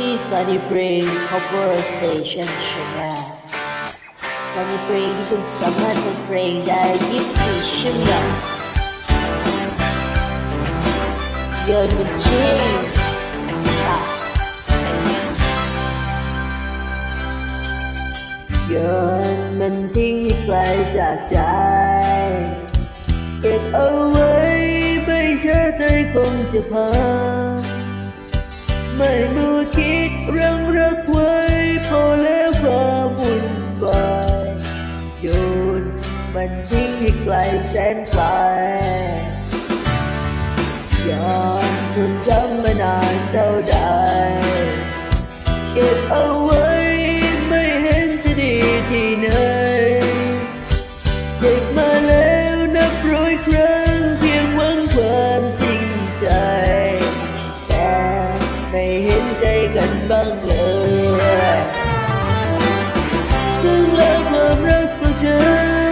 ที่ Study Brain Cover Station Channel Study Brain ที่คุณสามารถฟังเพลงได้ 24 ชั่วโมงเยินเป็นชื่อค่ะเยินมันทิ้งไกลจากใจเก็บเอาไว้ไม่เชื่อใจคงจะพัง ไม่มัวคิดรังรักไว้พอแล้วความวุ่นวายโยนมันทิ้งให้ไกลแสนไกลยอมทนจำมานานเท่าใดเก็บเอา ซึ่งแล้วความรักของฉั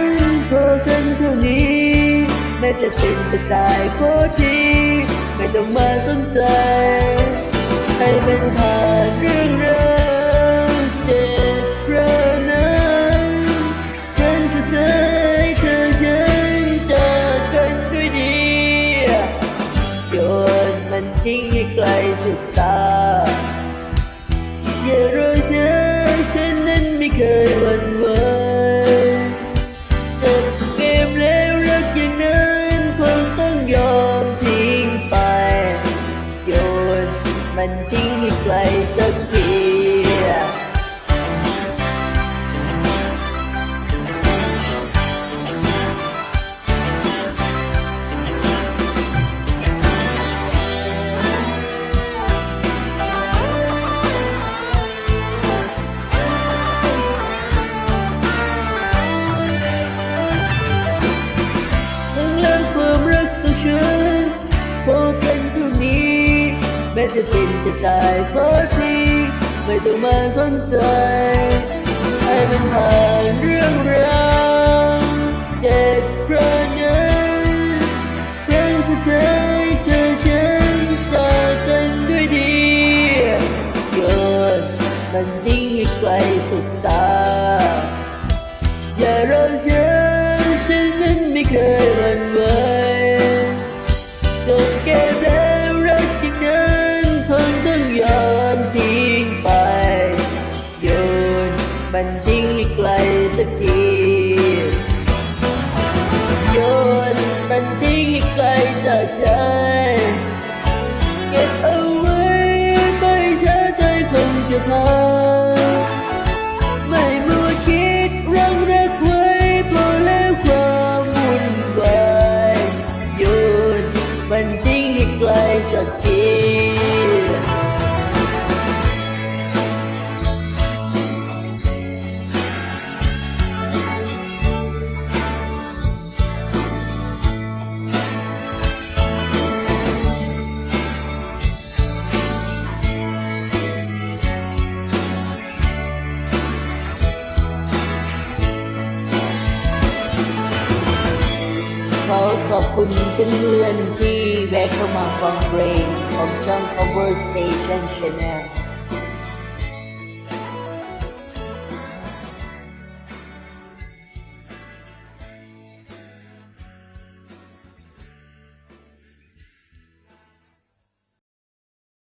นพอกันเท่านี้แม้จะเป็นจะตายขอทีไม่ต้องมาสนใจ ให้มันผ่านเรื่องราวเจ็บร้าวนั้นครั้งสุดท้ายเธอฉันจากกันด้วยดีโยนมันทิ้งให้ไกลสุดตาอย่ารอฉัน เคยหวั่นไหวจบเกมแล้วรักอย่างนั้นคงต้องยอมทิ้งไป โยนมันทิ้งให้ไกลสักที ม้จะเป็นจะตายขอทีไม่ต้องมาสนใจ ให้มันผ่านเรื่องราวเจ็บครานั้นครั้งสุดท้ายเธอฉันจากกันด้วยดีโยนมันทิ้งไกลสุดตา อย่ารอช้าฉันนั้นไม่เคยหวั่นวจ สักทีโยนมันทิ้งให้ไกลจากใจเก็บเอาไว้ไม่ช้าใจคงจะพา ขอขอบคุณเพื่อนๆที่แวะเข้ามาฟังเพลงของช่อง Cover Station Channel